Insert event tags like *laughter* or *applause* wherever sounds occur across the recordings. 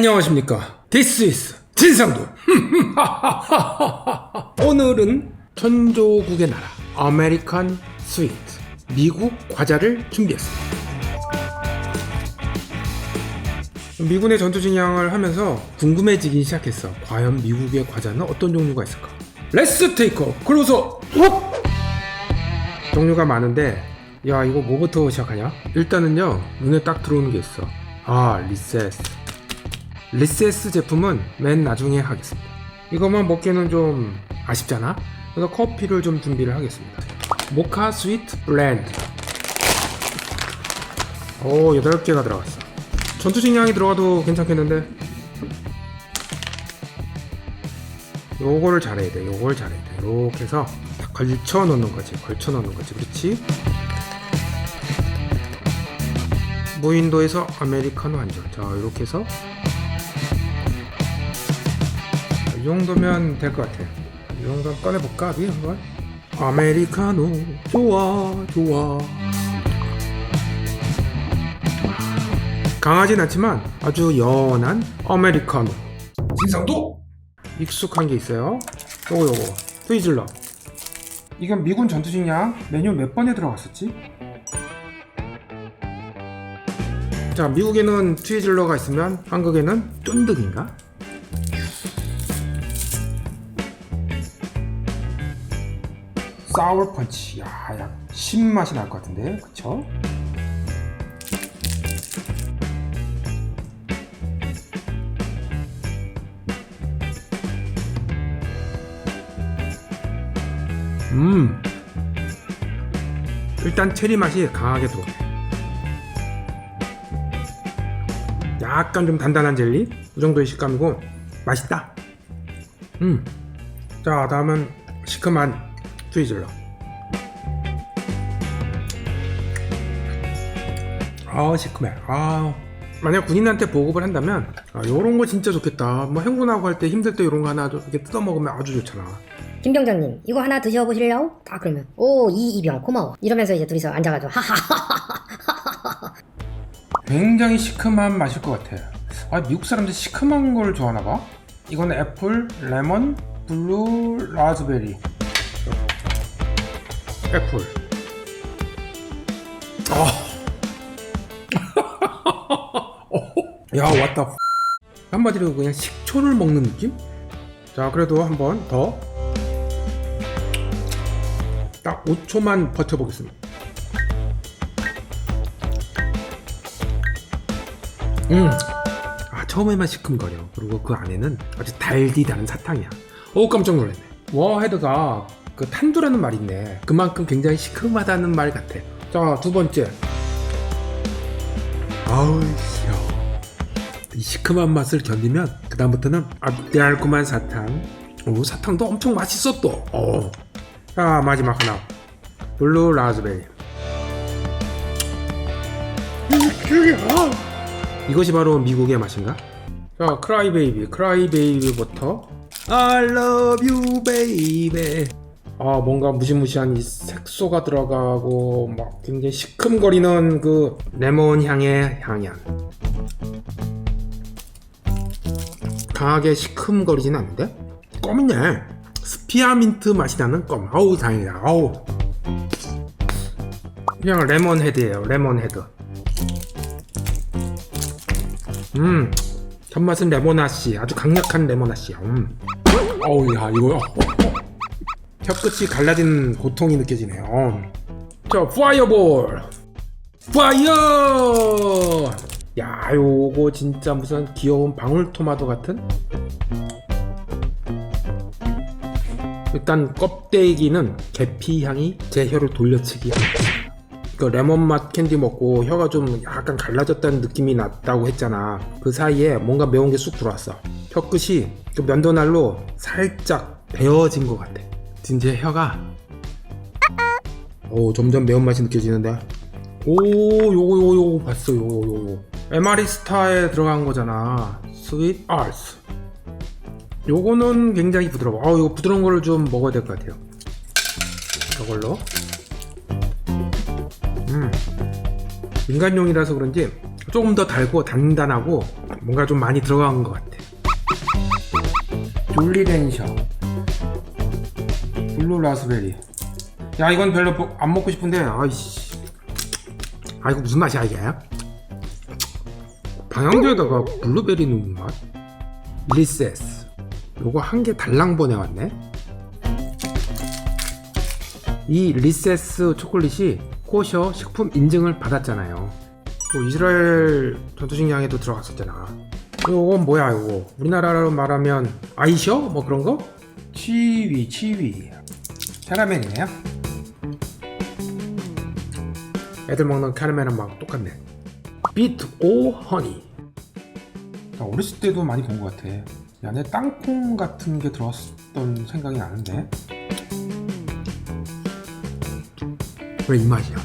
안녕하십니까. This is 진상도. *laughs* 오늘은 천조국의 나라, 아메리칸 스위트, 미국 과자를 준비했습니다. 미군의 전투 진양을 하면서 궁금해지기 시작했어. 과연 미국의 과자는 어떤 종류가 있을까? 레츠 테이크 클로서 업! 종류가 많은데 야 이거 뭐부터 시작하냐? 일단은요 눈에 딱 들어오는 게 있어. 아 리세스. 리세스 제품은 맨 나중에 하겠습니다. 이것만 먹기는 좀 아쉽잖아? 그래서 커피를 좀 준비를 하겠습니다. 모카 스위트 블렌드. 오, 8개가 들어갔어. 전투식량이 들어가도 괜찮겠는데? 요거를 잘해야 돼. 요걸 잘해야 돼. 이렇게 해서 딱 걸쳐 넣는 거지. 걸쳐 넣는 거지. 그렇지? 무인도에서 아메리카노 한 잔. 자, 이렇게 해서 이 정도면 될 것 같아. 이 정도 꺼내볼까? 위 한번. 아메리카노 좋아 좋아. 강하진 않지만 아주 연한 아메리카노. 진상도 익숙한 게 있어요. 요거 요거 트위즐러. 이건 미군 전투식량 메뉴 몇 번에 들어갔었지? 자 미국에는 트위즐러가 있으면 한국에는 쫀득인가? 사워 펀치. 야, 약 신맛이 날 것 같은데, 그쵸? 음. 일단 체리 맛이 강하게 들어. 약간 좀 단단한 젤리? 이 정도의 식감이고 맛있다. 음. 자, 다음은 시큼한 트위즐러. 아 시큼해. 아 만약 군인한테 보급을 한다면 아, 요런 거 진짜 좋겠다. 뭐 행군하고 할 때 힘들 때 요런 거 하나 좀 이렇게 뜯어 먹으면 아주 좋잖아. 김병장님 이거 하나 드셔보실래요? 딱 그러면 오 이 이병 고마워 이러면서 이제 둘이서 앉아가지고 하하하하하하 굉장히 시큼한 맛일 것 같아. 아 미국 사람들 시큼한 걸 좋아하나 봐. 이건 애플, 레몬, 블루, 라즈베리. 애플. 아. *laughs* 야 왔다. 한마디로 그냥 식초를 먹는 느낌? 자 그래도 한번 더. 딱 5초만 버텨보겠습니다. 음. 아, 처음에만 시큼거려. 그리고 그 안에는 아주 달디다는 사탕이야. 오, 깜짝 놀랐네. 워헤드가 그 탄두라는 말이 있네. 그만큼 굉장히 시큼하다는 말 같아. 자, 두 번째. 아우, 씨. 이 시큼한 맛을 견디면 그다음부터는 아주 달콤한 사탕. 오, 사탕도 엄청 맛있어 또. 어. 자, 마지막 하나. 블루 라즈베리. 이것이 바로 미국의 맛인가? 자, 크라이베이비, 크라이베이비부터 I love you, baby. 아, 뭔가 무시무시한 이 색소가 들어가고 막 굉장히 시큼거리는 그 레몬 향의 향연. 강하게 시큼거리진 않는데 껌이네. 스피아민트 맛이 나는 껌. 아우 다행이다. 아우. 그냥 레몬 헤드예요. 레몬 헤드. 음, 첫맛은 레모나씨, 아주 강력한 레모나씨야. 음. 어우, 야, 이거. 혀끝이 갈라진 고통이 느껴지네요. 음. 자, 파이어볼! 파이어! 야, 요거 진짜 무슨 귀여운 방울토마토 같은? 일단 껍데기는 계피 향이 제 혀를 돌려치기 합니다. 그 레몬 맛 캔디 먹고 혀가 좀 약간 갈라졌다는 느낌이 났다고 했잖아. 그 사이에 뭔가 매운 게 쑥 들어왔어. 혀 끝이 그 면도날로 살짝 베어진 것 같아. 진짜 혀가 오 점점 매운 맛이 느껴지는데. 오 요거 요거 요거 봤어 요거 요거 요거. 에마리스타에 들어간 거잖아. 스윗 아스. 요거는 굉장히 부드러워. 아 이거 부드러운 거를 좀 먹어야 될 것 같아요. 이걸로. 음. 인간용이라서 그런지 조금 더 달고 단단하고 뭔가 좀 많이 들어간 것 같아. 졸리렌셔. 블루 라스베리. 야 이건 별로 뭐- 안 먹고 싶은데 아이씨. 아 이거 무슨 맛이야 이게? 방향제에다가 블루베리 넣은 맛? 리세스. 요거 한 개 달랑 보내왔네. 이 리세스 초콜릿이 코셔 식품 인증을 받았잖아요. 또 이스라엘 전투식량에도 들어갔었잖아. 요건 뭐야 이거? 우리나라로 말하면 아이셔? 뭐 그런 거? 치위 치위 캐러멜이네요. 애들 먹는 캐러멜은 막 똑같네. 비트 오 허니. 나 어렸을 때도 많이 본 것 같아. 이 안에 땅콩 같은 게 들어갔던 생각이 나는데. 왜 이 맛이야? 야,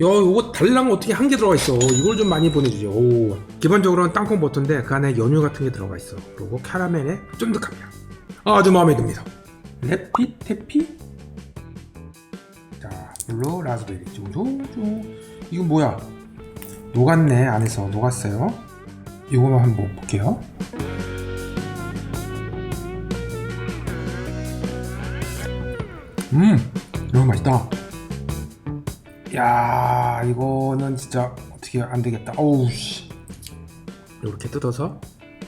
요거 달랑 어떻게 한 개 들어가 있어? 이걸 좀 많이 보내주죠. 오. 기본적으로는 땅콩 버터인데 그 안에 연유 같은 게 들어가 있어. 그리고 캐러멜의 쫀득함이야. 아주 마음에 듭니다. 레피 테피? 자, 블루 라즈베리 쭈쭈쭈. 이거 뭐야? 녹았네 안에서 녹았어요. 이거만 한번 볼게요. 음, 너무 맛있다. 야, 이거는 진짜 어떻게 안 되겠다. 어우 씨. 이렇게 뜯어서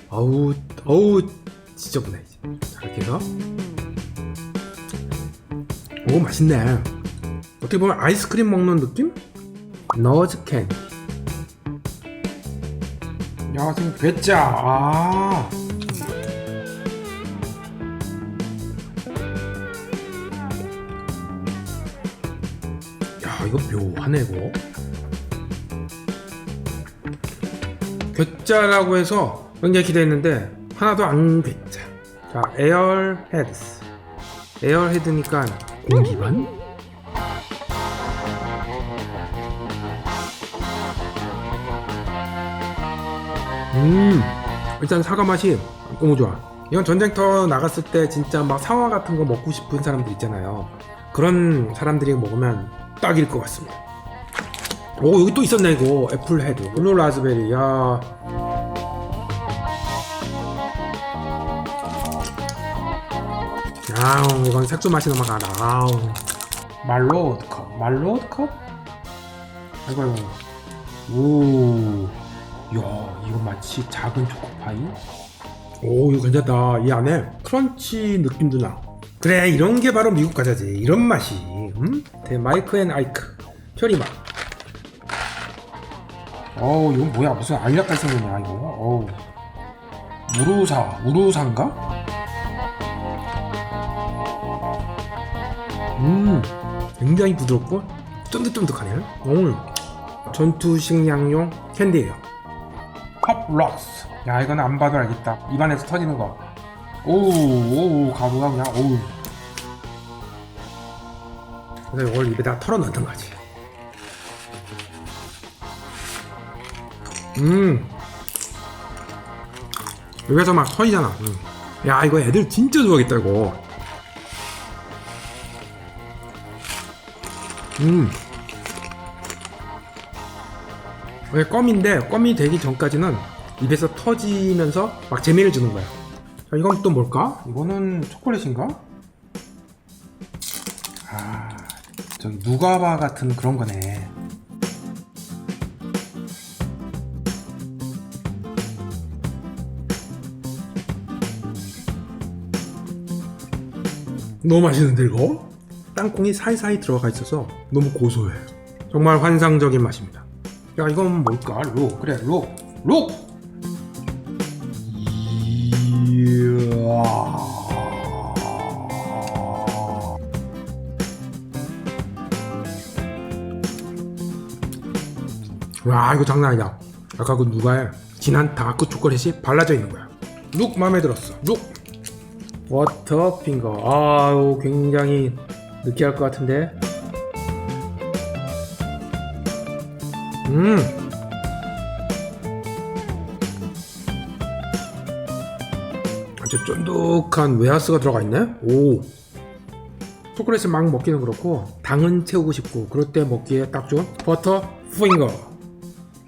어우 어우 지저분해. 자, 이렇게 해서 오 맛있네. 어떻게 보면 아이스크림 먹는 느낌? 너즈 캔디. 야, 지금 괴짜. 아. 야, 이거 묘하네, 이거. 괴짜라고 해서 굉장히 기대했는데, 하나도 안 괴짜. 자, 에어 헤드스. 에어 헤드니까 공기반? 음, 일단 사과 맛이 너무 좋아. 이건 전쟁터 나갔을 때 진짜 막 사과 같은 거 먹고 싶은 사람들 있잖아요. 그런 사람들이 먹으면 딱일 것 같습니다. 오, 여기 또 있었네, 이거. 애플 헤드. 블루 라즈베리, 야. 아우, 이건 색소 맛이 넘어가다. 아우. 말로드 컵. 말로드 컵? 아이고, 아이고. 오. 야, 이거 마치 작은 초코파이? 오, 이거 괜찮다. 이 안에 크런치 느낌도 나. 그래, 이런 게 바로 미국 과자지. 이런 맛이. 음? 대 마이크 앤 아이크. 표리 맛. 어우, 이건 뭐야? 무슨 알약같이 생겼냐, 이거. 어우. 우루사, 우루사인가? 음, 굉장히 부드럽고 쫀득쫀득하네요. 오, 전투식량용 캔디예요. 팝록스. 야 이건 안 봐도 알겠다. 입안에서 터지는 거. 오우 오우 가루가 그냥 오우. 그래서 이걸 입에다 털어 넣는 거지. 음. 입에서 막 터지잖아. 음. 야 이거 애들 진짜 좋아하겠다 이거. 음. 이게 껌인데 껌이 되기 전까지는 입에서 터지면서 막 재미를 주는 거야. 자, 이건 또 뭘까? 이거는 초콜릿인가? 아, 저기 누가바 같은 그런 거네. 너무 맛있는데 이거? 땅콩이 사이사이 들어가 있어서 너무 고소해. 정말 환상적인 맛입니다. 야 이건 뭘까? 록 그래 록 록. 이야. 와 이거 장난 아니다. 아까 그 누가의 진한 다크 초콜릿이 발라져 있는 거야. 룩 마음에 들었어. 룩. 워터 핑거. 아우 굉장히 느끼할 것 같은데. 음. 아주 쫀득한 웨하스가 들어가 있네. 오. 초콜릿을 막 먹기는 그렇고 당은 채우고 싶고 그럴 때 먹기에 딱 좋은 버터 핑거.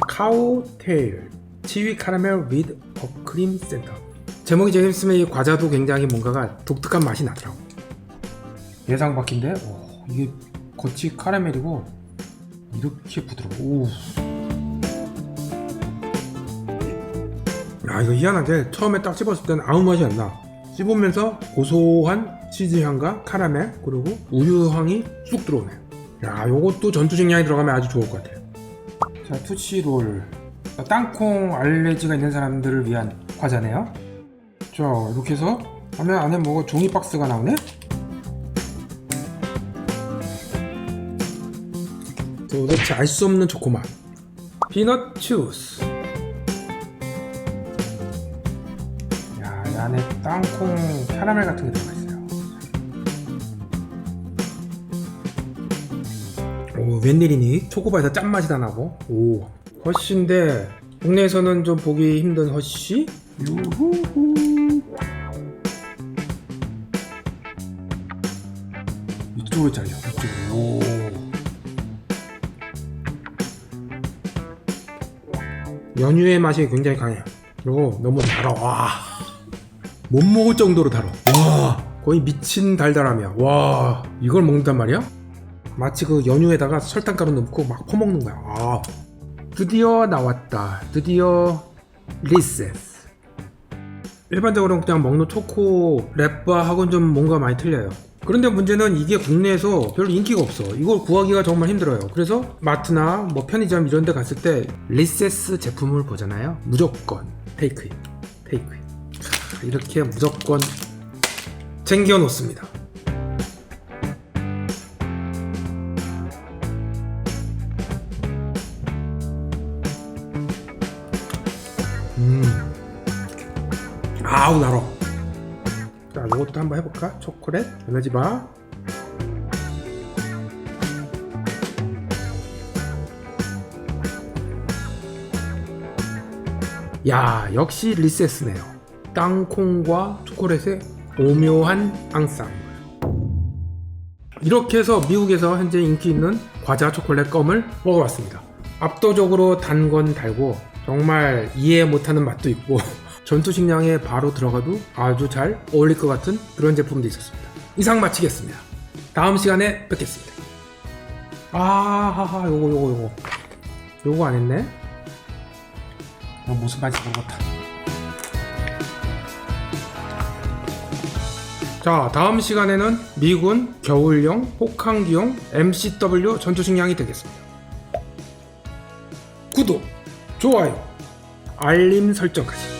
카우 테일. 치위 카라멜 위드 버크림 센터 제목이 재밌으면 이 과자도 굉장히 뭔가가 독특한 맛이 나더라고 예상 밖인데 오, 이게 겉이 카라멜이고 이렇게 부드러워 오. 야 이거 희한하게 처음에 딱 씹었을 때는 아무 맛이 안 나. 씹으면서 고소한 치즈 향과 카라멜 그리고 우유 향이 쑥 들어오네. 야 요것도 전투식 향이 들어가면 아주 좋을 것 같아요. 자 투치롤 땅콩 알레르기가 있는 사람들을 위한 과자네요. 자 이렇게 해서 하면 안에 뭐가 종이 박스가 나오네. 도대체 알 수 없는 초코맛. 피넛 주스. 야, 이 안에 땅콩 카라멜 같은 게 들어가 있어요. 오, 웬일이니? 초코바에서 짠맛이 다 나고. 오, 허쉬인데 국내에서는 좀 보기 힘든 허쉬. 유후후. 이쪽으로 잘려. 이쪽으로. 연유의 맛이 굉장히 강해. 그리고 너무 달아. 와. 못 먹을 정도로 달아. 와. 거의 미친 달달함이야. 와. 이걸 먹는단 말이야? 마치 그 연유에다가 설탕가루 넣고 막 퍼먹는 거야. 아. 드디어 나왔다. 드디어 리세스. 일반적으로 그냥 먹는 초코 랩바하고는 좀 뭔가 많이 틀려요. 그런데 문제는 이게 국내에서 별로 인기가 없어. 이걸 구하기가 정말 힘들어요. 그래서 마트나 뭐 편의점 이런 데 갔을 때 리세스 제품을 보잖아요. 무조건. 테이크잇. 캬, 이렇게 무조건 챙겨 놓습니다. 음. 아우 날어. 자, 이것도 한번 해볼까? 초콜릿 에너지 바. 야, 역시 리세스네요. 땅콩과 초콜릿의 오묘한 앙쌍. 이렇게 해서 미국에서 현재 인기 있는 과자 초콜릿 껌을 먹어봤습니다. 압도적으로 단 건 달고 정말 이해 못하는 맛도 있고 전투 식량에 바로 들어가도 아주 잘 어울릴 것 같은 그런 제품도 있었습니다. 이상 마치겠습니다. 다음 시간에 뵙겠습니다. 아하하 요거 요거 요거 요거 안 했네? 이거 무슨 맛인지 모르겠다. 자 다음 시간에는 미군 겨울용 혹한기용 MCW 전투 식량이 되겠습니다. 구독, 좋아요, 알림 설정까지.